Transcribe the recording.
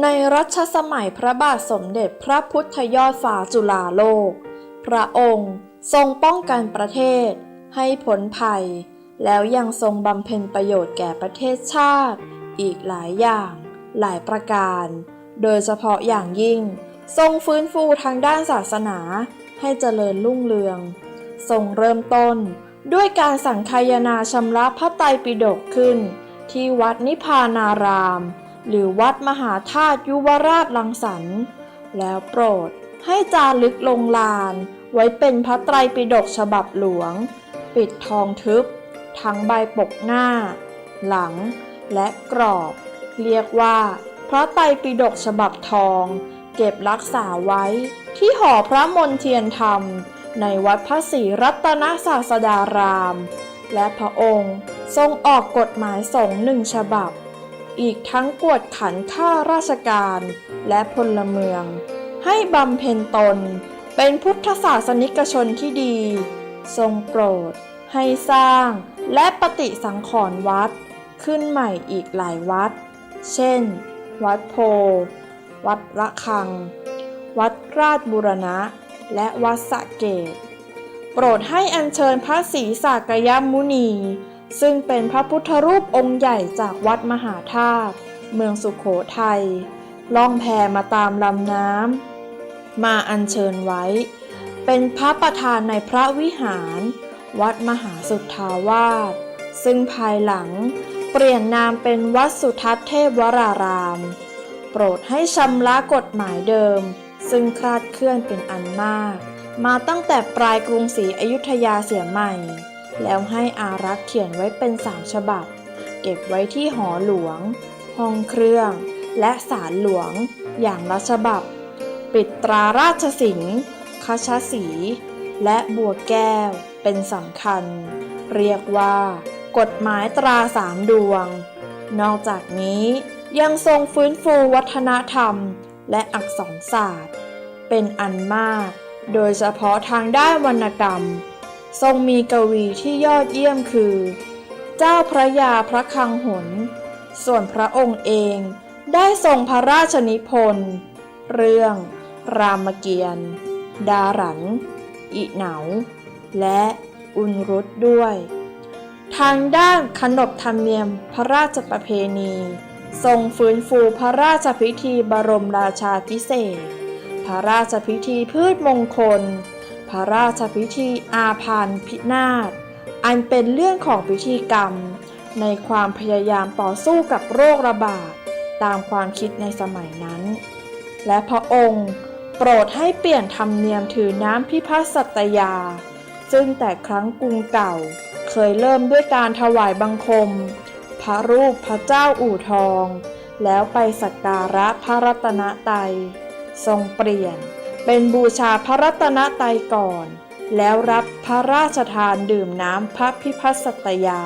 ในรัชสมัยพระบาทสมเด็จพระพุทธยอดฟ้าจุฬาโลก พระองค์ทรงป้องกันประเทศ ให้พ้นภัย แล้วยังทรงบำเพ็ญประโยชน์แก่ประเทศชาติ อีกหลายอย่าง หลายประการ โดยเฉพาะอย่างยิ่ง ทรงฟื้นฟูทางด้านศาสนาให้เจริญรุ่งเรือง ทรงเริ่มต้นด้วยการสังคายนาชำระพระไตรปิฎกขึ้น ที่วัดนิพพานาราม หรือวัดมหาธาตุยุวราชลังสรรค์แล้วโปรดให้จารึกลงลาน ไว้เป็นพระไตรปิฎกฉบับหลวง ปิดทองทึบ ทั้งใบปกหน้า หลัง และกรอบ เรียกว่า พระไตรปิฎกฉบับทอง เก็บรักษาไว้ที่หอพระมนเทียนธรรม ในวัดพระศรีรัตนศาสดาราม และพระองค์ทรงออกกฎหมายสงฆ์หนึ่งฉบับ อีกทั้งกวดขันข้าราชการและพลเมือง ให้บำเพ็ญตน เป็นพุทธศาสนิกชนที่ดี ทรงโปรด ให้สร้างและปฏิสังขรณ์วัด ขึ้นใหม่อีกหลายวัด เช่น วัดโพ วัดระฆัง วัดราชบุรณะ และวัดสะเกตโปรดให้อัญเชิญพระศรีสากยมุนี ซึ่งเป็นพระพุทธรูปองค์ใหญ่จากวัดมหาธาตุเมืองสุขโขทัยล่องแพมาตามลำน้ำมาอัญเชิญไว้ เป็นพระประธานในพระวิหาร วัดมหาสุทธาวาสซึ่งภายหลังเปลี่ยนนามเป็นวัดสุทัศน์เทพวราราม โปรดให้ชำระกฎหมายเดิม ซึ่งคลาดเคลื่อนเป็นอันมาก มาตั้งแต่ปลายกรุงศรีอยุธยาเสียใหม่ แล้วให้อารักษ์เขียนไว้เป็นสามฉบับ เก็บไว้ที่หอหลวง ห้องเครื่อง และศาลหลวง อย่างละฉบับ ปิดตราราชสิงห์คชสี และบัวแก้ว เป็นสำคัญ เรียกว่า กฎหมายตราสามดวง นอกจากนี้ยังทรงฟื้นฟูวัฒนธรรม และอักษรศาสตร์ เป็นอันมาก โดยเฉพาะทางด้านวรรณกรรม ทรงมีกวีที่ยอดเยี่ยมคือ เจ้าพระยาพระคังหน ส่วนพระองค์เองได้ทรงพระราชนิพนธ์ เรื่อง รามเกียรติ์ดารันอิเหนา และอุนรุตด้วย ทางด้านขนบธรรมเนียมพระราชประเพณี ทรงฟื้นฟูพระราชพิธีบรมราชาพิเศษ พระราชพิธีพืชมงคล พระราชพิธีอาพานพินาศอันเป็นเรื่องของพิธีกรรม ในความพยายามต่อสู้กับโรคระบาดตามความคิดในสมัยนั้น และพระองค์โปรดให้เปลี่ยนธรรมเนียมถือน้ำพิพัฒสัตยา ซึ่งแต่ครั้งกรุงเก่าเคยเริ่มด้วยการถวายบังคม พระรูปพระเจ้าอู่ทอง แล้วไปสักการะพระรัตนตรัยทรงเปลี่ยน เป็นบูชาพระรัตนตรัยก่อน แล้วรับพระราชทานดื่มน้ำพระพิพัฒสัตยา